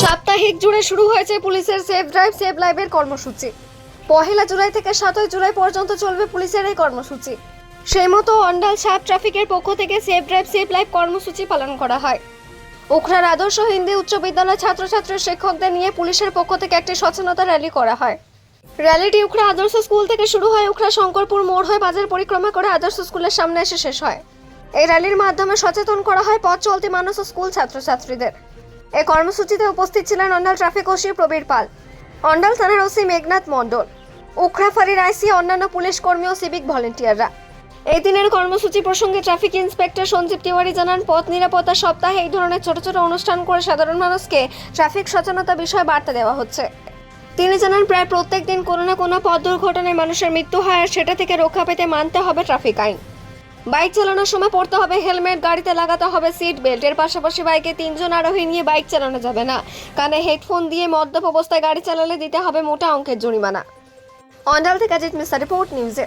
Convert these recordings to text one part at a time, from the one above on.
সাপ্তাহিক জুড়ে শুরু হয়েছে পুলিশের সেফ ড্রাইভ সেভ লাইভের কর্মসূচি। পহেলা জুলাই থেকে সাতই জুলাই পর্যন্ত চলবে পুলিশের এই কর্মসূচি। সেই মতো অন্ডাল সাব ট্রাফিকের পক্ষ থেকে সেফ ড্রাইভ সেভ লাইভ কর্মসূচি পালন করা হয়। উখরার আদর্শ হিন্দি উচ্চ বিদ্যালয় ছাত্রছাত্রী শিক্ষকদের নিয়ে পুলিশের পক্ষ থেকে একটি সচেতনতা র্যালি করা হয়। র্যালিটি উখরা আদর্শ স্কুল থেকে শুরু হয় উখরা শঙ্করপুর মোড় হয়ে বাজার পরিক্রমা করে আদর্শ স্কুলের সামনে এসে শেষ হয়। এই র্যালির মাধ্যমে সচেতন করা হয় পথ চলতি মানুষ ও স্কুল ছাত্রছাত্রীদের। এই কর্মসূচিতে উপস্থিত ছিলেন অন্ডাল ট্রাফিক ওসি প্রবীর পাল অন্ডাল থানার ওসি মেঘনাথ মণ্ডল উখরাফারির আইসি অন্যান্য পুলিশ কর্মী ও সিভিক ভলেন্টিয়াররা এই দিনের কর্মসূচি প্রসঙ্গে ট্রাফিক ইন্সপেক্টর সঞ্জীব তিওয়ারি জানান, পথ নিরাপত্তা সপ্তাহে এই ধরনের ছোট ছোট অনুষ্ঠান করে সাধারণ মানুষকে ট্রাফিক সচেতনতা বিষয়ে বার্তা দেওয়া হচ্ছে। তিনি জানান, প্রায় প্রত্যেক দিন কোনো না কোনো পথ দুর্ঘটনায় মানুষের মৃত্যু হয় আর সেটা থেকে রক্ষা পেতে মানতে হবে ট্রাফিক আইন। বাইক চালানোর সময় পড়তে হবে, হেলমেট, গাড়িতে লাগাতে হবে সিট বেল্ট এর পাশাপাশি বাইকে তিনজন আরোহী নিয়ে বাইক চালানো যাবে না। কানে হেডফোন দিয়ে মদ্যপ অবস্থায় গাড়ি চালালে দিতে হবে মোটা অঙ্কের জরিমানা। অন্ডাল থেকে রিপোর্ট, নিউজে।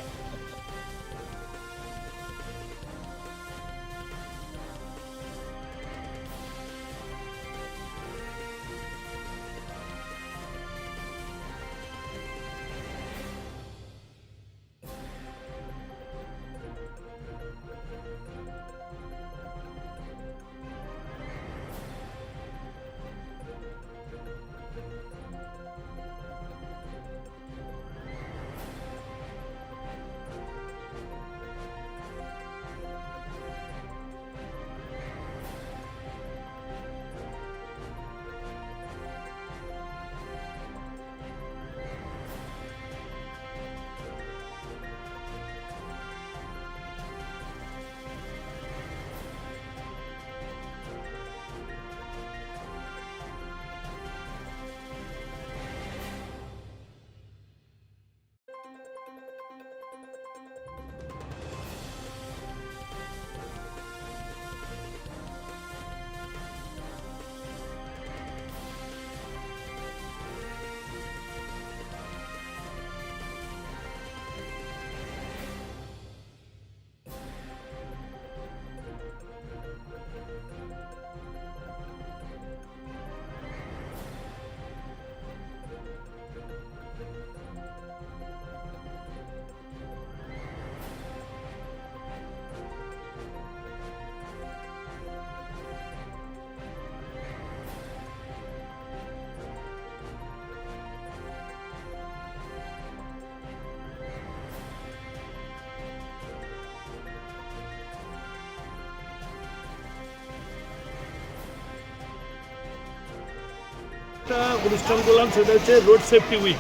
একটা অনুষ্ঠান করলাম, সেটা হচ্ছে রোড সেফটি উইক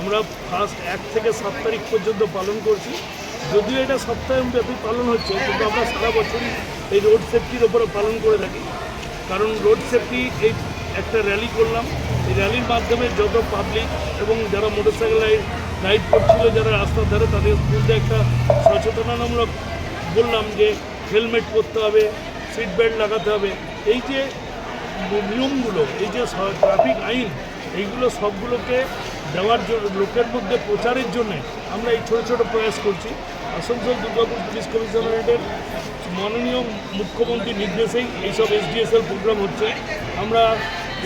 আমরা ফার্স্ট এক থেকে সাত তারিখ পর্যন্ত পালন করছি। যদিও এটা সপ্তাহব্যাপী পালন হচ্ছে, কিন্তু আমরা সারা বছরই এই রোড সেফটির ওপরে পালন করে থাকি। কারণ রোড সেফটি এই একটা র্যালি করলাম। এই র্যালির মাধ্যমে যত পাবলিক এবং যারা মোটরসাইকেল রাইড করছিল, যারা রাস্তার ধারে, তাদের মধ্যে একটা সচেতনতামূলক বললাম যে হেলমেট পরতে হবে সিট বেল্ট লাগাতে হবে। এই যে নিয়মগুলো, এই যে ট্রাফিক আইন, এইগুলো সবগুলোকে দেওয়ার জন্য লোকের মধ্যে প্রচারের জন্য আমরা এই ছোটো ছোটো প্রয়াস করছি। আসানসোল দুর্গাপুর পুলিশ কমিশনারেটের মাননীয় মুখ্যমন্ত্রীর নির্দেশেই এইসব এসডিএসএল প্রোগ্রাম হচ্ছে। আমরা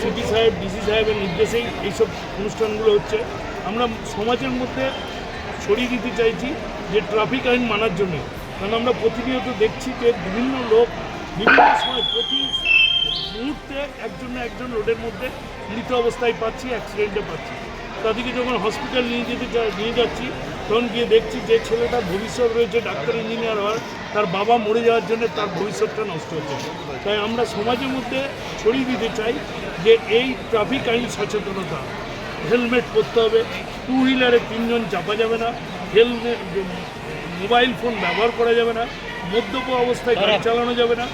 সিপি সাহেব ডিসি সাহেবের নির্দেশেই এইসব অনুষ্ঠানগুলো হচ্ছে। আমরা সমাজের মধ্যে ছড়িয়ে দিতে চাইছি যে ট্রাফিক আইন মানার জন্য। কারণ আমরা প্রতিনিয়ত দেখছি যে বিভিন্ন লোক বিভিন্ন সময় প্রতি মুহূর্তে একজন না একজন রোডের মধ্যে মৃত অবস্থায় পাচ্ছি অ্যাক্সিডেন্টে পাচ্ছি। তাদেরকে যখন হসপিটাল নিয়ে যেতে নিয়ে যাচ্ছি তখন গিয়ে দেখছি যে ছেলেটার ভবিষ্যৎ রয়েছে ডাক্তার ইঞ্জিনিয়ার হওয়ার। তার বাবা মরে যাওয়ার জন্য তার ভবিষ্যৎটা নষ্ট হচ্ছে। তাই আমরা সমাজের মধ্যে ছড়িয়ে দিতে চাই যে এই ট্রাফিক আইন সচেতনতা হেলমেট পরতে হবে। টু হুইলারে তিনজন চাপা যাবে না হেলমেট মোবাইল ফোন ব্যবহার করা যাবে না মদ্যপ অবস্থায় গাড়ি চালানো যাবে না।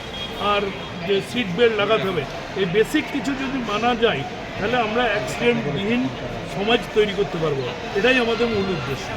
আর যে সিট বেল্ট লাগাতে হবে। এই বেসিক কিছু যদি মানা যায়, তাহলে আমরা অ্যাক্সিডেন্টবিহীন সমাজ তৈরি করতে পারব। এটাই আমাদের মূল উদ্দেশ্য।